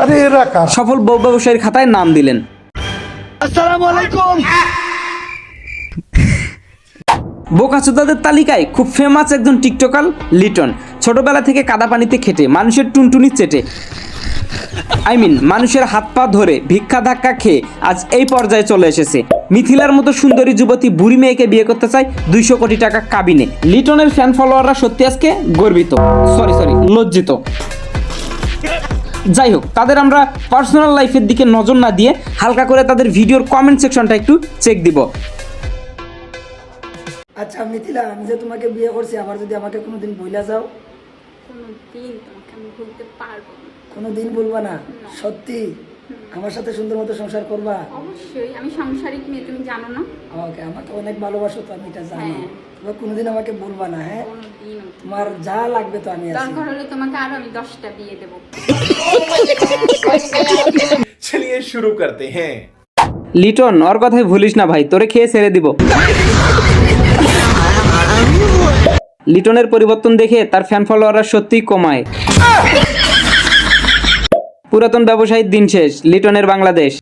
আরে এরা কার? সফল বউ ব্যবসায়ীর খাতায় নাম দিলেন। বোকাচোদাদের তালিকায় খুব ফেমাস একজন টিকটকার লিটন। ছোটবেলা থেকে কাদা পানিতে খেটে মানুষের টুনটুনি চেটে। আই মিন মানুষের হাত পা ধরে ভিক্ষা ধাক্কা খেয়ে আজ এই পর্যায়ে চলে এসেছে। মিথিলার মতো সুন্দরী যুবতী বুড়ি মেয়েকে বিয়ে করতে চায় দুইশো কোটি টাকা কাবিনে। লিটনের ফ্যান ফলোয়াররা সত্যি আজকে গর্বিত। সরি সরি লজ্জিত। যাই হোক তাদের আমরা পার্সোনাল লাইফের দিকে নজর না দিয়ে হালকা করে তাদের ভিডিওর কমেন্ট সেকশনটা একটু চেক দিব। আচ্ছা মিথিলা আমি যে তোমাকে বিয়ে করছি আবার যদি আমাকে কোনোদিন বইলা যাও? কোনোদিন তোমাকে আমি ভুলতে পারব না। কোনোদিন বলবা না। সত্যি? আমার সাথে সুন্দর মতো সংসার করবা? অবশ্যই আমি সাংসারিক মেয়ে তুমি জানো না? আমাকে আমাকে অনেক ভালোবাসো তো আমি এটা জানি। হ্যাঁ। তোমার কোনোদিন আমাকে বলবা না হ্যাঁ? তোমার যা লাগবে তো আমি দরকার হলে তোমাকে আরও আমি চলিয়ে শুরু করতে হ্যাঁ। লিটন ওর কথাই ভুলিস না ভাই তোরে খেয়ে ছেড়ে দিব। লিটনের পরিবর্তন দেখে তার ফ্যান ফলোয়াররা সত্যিই কমায়। পুরাতন ব্যবসায়ীর দিন শেষ লিটনের বাংলাদেশ।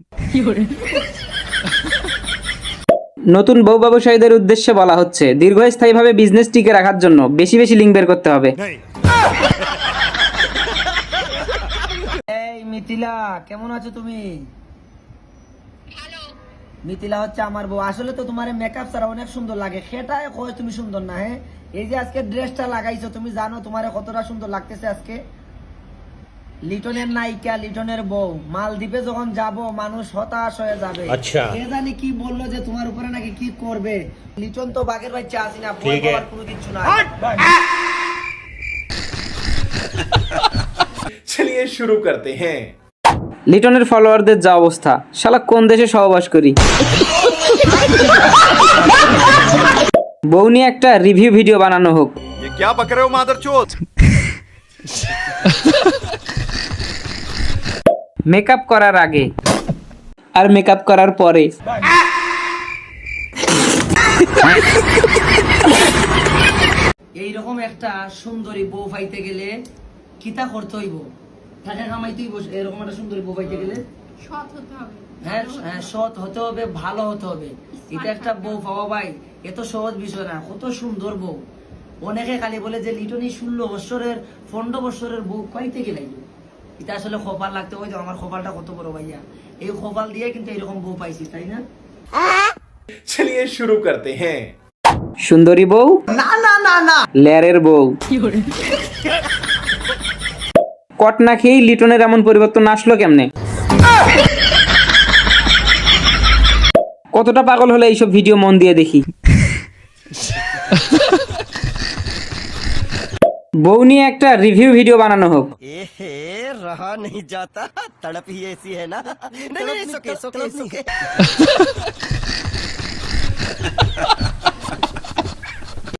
নতুন বউ ব্যবসায়ীদের উদ্দেশ্যে বলা হচ্ছে দীর্ঘস্থায়ীভাবে বিজনেস টিকে রাখার জন্য বেশি বেশি লিঙ্ক বের করতে হবে। এই মিথিলা কেমন আছো তুমি? মিথিলা হচ্ছে আমার বউ। আসলে তো তোমার মেকআপ ছাড়া অনেক সুন্দর লাগে। সেটাই কয় তুমি সুন্দর না হ্যাঁ? এই যে আজকে ড্রেসটা লাগাইছো তুমি জানো তোমার কতটা সুন্দর লাগতেছে আজকে। লিটনের নায়িকা লিটনের বউ মালদ্বীপে যখন যাব মানুষ হতাশ হয়ে যাবে আচ্ছা কে জানি কি বললো যে তোমার উপরে নাকি কি করবে লিটন তো বাঘের বাচ্চা আসি না ভয় পাওয়ার কোনো কিছু না चलिए शुरू करते हैं লিটনের ফলোয়ারদের যা অবস্থা শালা কোন দেশে সহবাস করি বউ নিয়ে একটা রিভিউ ভিডিও বানানো হোক ये क्या पक रहे हो मादर মেকআপ করার আগে। আর মেকআপ করার পরে। এইরকম একটা সুন্দরী বউ পাইতে গেলে কিতা করতে হইব? টাকা কামাইতে হইব এরকম একটা সুন্দরী বউ পাইতে গেলে? সৎ হতে হবে। হ্যাঁ হ্যাঁ, সৎ হতে হবে ভালো হতে হবে। এটা একটা বউ পাওয়া ভাই এত সহজ বিষয় না কত সুন্দর বউ। অনেকে খালি বলে যে লিটনি ষোলো বছরের পনেরো বছরের বউ পাইতে গেলে? এটা আসলে খোপাল লাগতে ওই আমার খোপালটা কত বড় ভাইয়া। এই খোপাল দিয়ে কিন্তু এরকম বউ পাইছি তাই না? চলিয়ে শুরু করতে হ্যাঁ। সুন্দরী বউ? না না না না। লেয়ারের বউ। কট না খেয়ে লিটনের এমন পরিবর্তন আসলো কেমনে? কতটা পাগল হলে এইসব ভিডিও মন দিয়ে দেখি? বউ নিয়ে একটা রিভিউ ভিডিও বানানো হোক। एहे